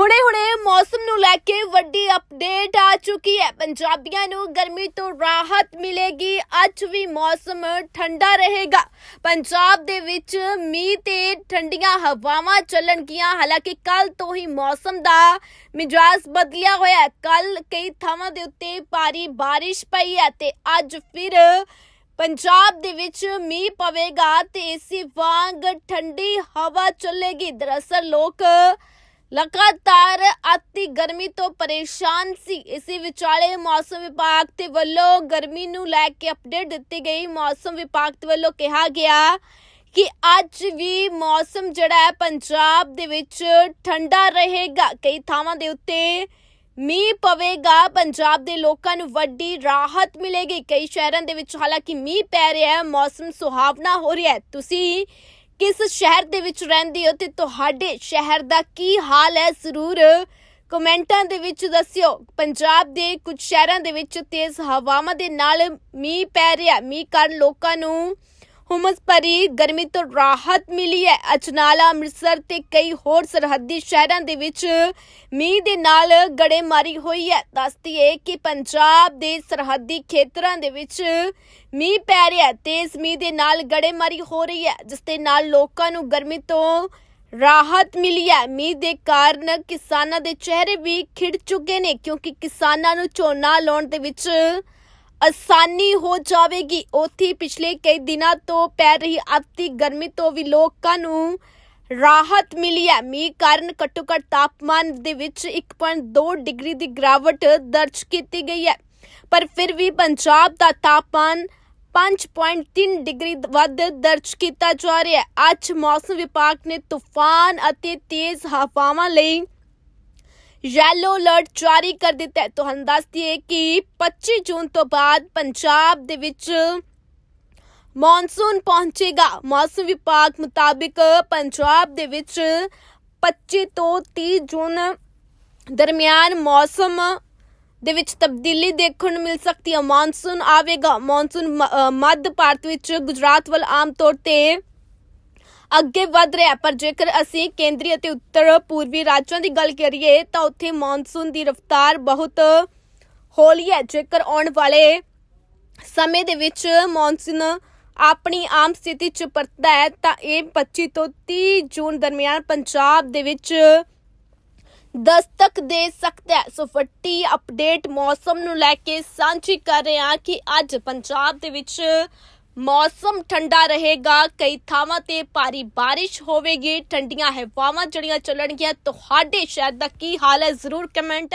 ਹੁਣੇ-ਹੁਣੇ ਮੌਸਮ ਨੂੰ ਲੈ ਕੇ ਵੱਡੀ ਅਪਡੇਟ ਆ ਚੁੱਕੀ ਹੈ। ਪੰਜਾਬੀਆਂ ਨੂੰ ਗਰਮੀ ਤੋਂ ਰਾਹਤ ਮਿਲੇਗੀ। ਅੱਜ ਵੀ ਮੌਸਮ ਠੰਡਾ ਰਹੇਗਾ। ਪੰਜਾਬ ਦੇ ਵਿੱਚ ਮੀਂਹ ਤੇ ਠੰਡੀਆਂ ਹਵਾਵਾਂ ਚੱਲਣਗੀਆਂ ਹਾਲਾਂਕਿ ਕੱਲ ਤੋਂ ਹੀ ਮੌਸਮ ਦਾ ਮਿਜਾਜ਼ ਬਦਲਿਆ ਹੋਇਆ ਹੈ। ਕੱਲ ਕਈ ਥਾਵਾਂ ਦੇ ਉੱਤੇ ਭਾਰੀ ਬਾਰਿਸ਼ ਪਈ ਹੈ ਤੇ ਅੱਜ ਫਿਰ ਪੰਜਾਬ ਦੇ ਵਿੱਚ ਮੀਂਹ ਪਵੇਗਾ ਤੇ ਇਸੇ ਵਾਂਗ ਠੰਡੀ ਹਵਾ ਚੱਲੇਗੀ। ਦਰਅਸਲ ਲੋਕ ਲਗਾਤਾਰ ਅਤੀ ਗਰਮੀ ਤੋਂ ਪਰੇਸ਼ਾਨ ਸੀ। ਇਸੇ ਵਿਚਾਲੇ ਮੌਸਮ ਵਿਭਾਗ ਤੇ ਵੱਲੋਂ ਗਰਮੀ ਨੂੰ ਲੈ ਕੇ ਅਪਡੇਟ ਦਿੱਤੀ ਗਈ। ਮੌਸਮ ਵਿਭਾਗ ਤੇ ਵੱਲੋਂ ਕਿਹਾ ਗਿਆ ਕਿ ਅੱਜ ਵੀ ਮੌਸਮ ਜਿਹੜਾ ਹੈ ਪੰਜਾਬ ਦੇ ਵਿੱਚ ਠੰਡਾ ਰਹੇਗਾ। ਕਈ ਥਾਵਾਂ ਦੇ ਉੱਤੇ ਮੀਂਹ ਪਵੇਗਾ। ਪੰਜਾਬ ਦੇ ਲੋਕਾਂ ਨੂੰ ਵੱਡੀ ਰਾਹਤ ਮਿਲੇਗੀ। ਕਈ ਸ਼ਹਿਰਾਂ ਦੇ ਵਿੱਚ ਹਾਲਾਂਕਿ ਮੀਂਹ ਪੈ ਰਿਹਾ ਹੈ, ਮੌਸਮ ਸੁਹਾਵਣਾ ਹੋ ਰਿਹਾ ਹੈ। ਤੁਸੀਂ ਕਿਸ ਸ਼ਹਿਰ ਦੇ ਵਿੱਚ ਰਹਿੰਦੇ ਹੋ ਤੇ ਤੁਹਾਡੇ ਸ਼ਹਿਰ ਦਾ ਕੀ ਹਾਲ ਹੈ ਜ਼ਰੂਰ ਕਮੈਂਟਾਂ ਦੇ ਵਿੱਚ ਦੱਸਿਓ ਪੰਜਾਬ ਦੇ ਕੁਝ ਸ਼ਹਿਰਾਂ ਦੇ ਵਿੱਚ ਤੇਜ਼ ਹਵਾਵਾਂ ਦੇ ਨਾਲ ਮੀਂਹ ਪੈ ਰਿਹਾ ਹੈ। ਮੀਂਹ ਕਾਰਨ ਲੋਕਾਂ ਨੂੰ ਹੁਮਸ ਭਰੀ ਗਰਮੀ ਤੋਂ ਰਾਹਤ ਮਿਲੀ ਹੈ ਅਜਨਾਲਾ ਅੰਮ੍ਰਿਤਸਰ ਤੇ ਕਈ ਹੋਰ ਸਰਹੱਦੀ ਸ਼ਹਿਰਾਂ ਦੇ ਵਿੱਚ ਮੀਂਹ ਦੇ ਨਾਲ ਗੜੇਮਾਰੀ ਹੋਈ ਹੈ ਦੱਸਦੀ ਹੈ ਕਿ ਪੰਜਾਬ ਦੇ ਸਰਹੱਦੀ ਖੇਤਰਾਂ ਦੇ ਵਿੱਚ ਮੀਂਹ ਪੈ ਰਿਹਾ ਹੈ ਤੇਜ਼ ਮੀਂਹ ਦੇ ਨਾਲ ਗੜੇਮਾਰੀ ਹੋ ਰਹੀ ਹੈ ਜਿਸ ਦੇ ਨਾਲ ਲੋਕਾਂ ਨੂੰ ਗਰਮੀ ਤੋਂ ਰਾਹਤ ਮਿਲੀ ਹੈ ਮੀਂਹ ਦੇ ਕਾਰਨ ਕਿਸਾਨਾਂ ਦੇ ਚਿਹਰੇ ਵੀ ਖਿੜ ਚੁੱਕੇ ਨੇ ਕਿਉਂਕਿ ਕਿਸਾਨਾਂ ਨੂੰ ਝੋਨਾ ਲਾਉਣ ਦੇ ਵਿੱਚ ਆਸਾਨੀ ਹੋ ਜਾਵੇਗੀ। ਉੱਥੇ ਪਿਛਲੇ ਕਈ ਦਿਨਾਂ ਤੋਂ ਪੈ ਰਹੀ ਅਤੀ ਗਰਮੀ ਤੋਂ ਵੀ ਲੋਕਾਂ ਨੂੰ ਰਾਹਤ ਮਿਲੀ ਹੈ। ਮੀਂਹ ਕਾਰਨ ਘੱਟੋ ਘੱਟ ਤਾਪਮਾਨ ਦੇ ਵਿੱਚ 1.2 ਡਿਗਰੀ ਦੀ ਗਿਰਾਵਟ ਦਰਜ ਕੀਤੀ ਗਈ ਹੈ। ਪਰ ਫਿਰ ਵੀ ਪੰਜਾਬ ਦਾ ਤਾਪਮਾਨ 5.3 ਡਿਗਰੀ ਵੱਧ ਦਰਜ ਕੀਤਾ ਜਾ ਰਿਹਾ ਹੈ। ਅੱਜ ਮੌਸਮ ਵਿਭਾਗ ਨੇ ਤੂਫਾਨ ਅਤੇ ਤੇਜ਼ ਹਵਾਵਾਂ ਲਈ ਯੈਲੋ ਅਲਰਟ ਜਾਰੀ ਕਰ ਦਿੱਤਾ ਹੈ। ਤੁਹਾਨੂੰ ਦੱਸ ਦਈਏ ਕਿ 25 ਜੂਨ ਤੋਂ ਬਾਅਦ ਪੰਜਾਬ ਦੇ ਵਿੱਚ ਮੌਨਸੂਨ ਪਹੁੰਚੇਗਾ। ਮੌਸਮ ਵਿਭਾਗ ਮੁਤਾਬਿਕ ਪੰਜਾਬ ਦੇ ਵਿੱਚ 25 ਤੋਂ 30 ਜੂਨ ਦਰਮਿਆਨ ਮੌਸਮ ਦੇ ਵਿੱਚ ਤਬਦੀਲੀ ਦੇਖਣ ਨੂੰ ਮਿਲ ਸਕਦੀ ਹੈ। ਮੌਨਸੂਨ ਆਵੇਗਾ। ਮੌਨਸੂਨ ਮ- ਮੱਧ ਭਾਰਤ ਵਿੱਚ ਗੁਜਰਾਤ ਵੱਲ ਆਮ ਤੌਰ ਤੇ ਅੱਗੇ ਵਧ ਰਿਹਾ ਪਰ ਜੇਕਰ ਅਸੀਂ ਕੇਂਦਰੀ ਅਤੇ ਉੱਤਰ ਪੂਰਬੀ ਰਾਜਾਂ ਦੀ ਗੱਲ ਕਰੀਏ, ਤਾਂ ਉੱਥੇ ਮੌਨਸੂਨ ਦੀ ਰਫ਼ਤਾਰ ਬਹੁਤ ਹੌਲੀ ਹੈ। ਜੇਕਰ ਆਉਣ ਵਾਲੇ ਸਮੇਂ ਦੇ ਵਿੱਚ ਮੌਨਸੂਨ ਆਪਣੀ ਆਮ ਸਥਿਤੀ ਚ ਪਰਤਦਾ ਹੈ, ਤਾਂ ਇਹ 25 ਤੋਂ 30 ਜੂਨ ਦਰਮਿਆਨ ਪੰਜਾਬ ਦੇ ਵਿੱਚ ਦਸਤਕ ਦੇ ਸਕਦਾ ਹੈ। ਸੋ ਵੱਡੀ ਅਪਡੇਟ ਮੌਸਮ ਨੂੰ ਲੈ ਕੇ ਸਾਂਝੀ ਕਰ ਰਹੇ ਹਾਂ ਕਿ ਅੱਜ ਪੰਜਾਬ ਦੇ ਵਿੱਚ ਮੌਸਮ ਠੰਡਾ ਰਹੇਗਾ, ਕਈ ਥਾਵਾਂ ਤੇ ਭਾਰੀ ਬਾਰਿਸ਼ ਹੋਵੇਗੀ, ਠੰਡੀਆਂ ਹਵਾਵਾਂ ਜਿਹੜੀਆਂ ਚੱਲਣਗੀਆਂ, ਤੁਹਾਡੇ ਸ਼ਹਿਰ ਦਾ ਕੀ ਹਾਲ ਹੈ? ਜ਼ਰੂਰ ਕਮੈਂਟ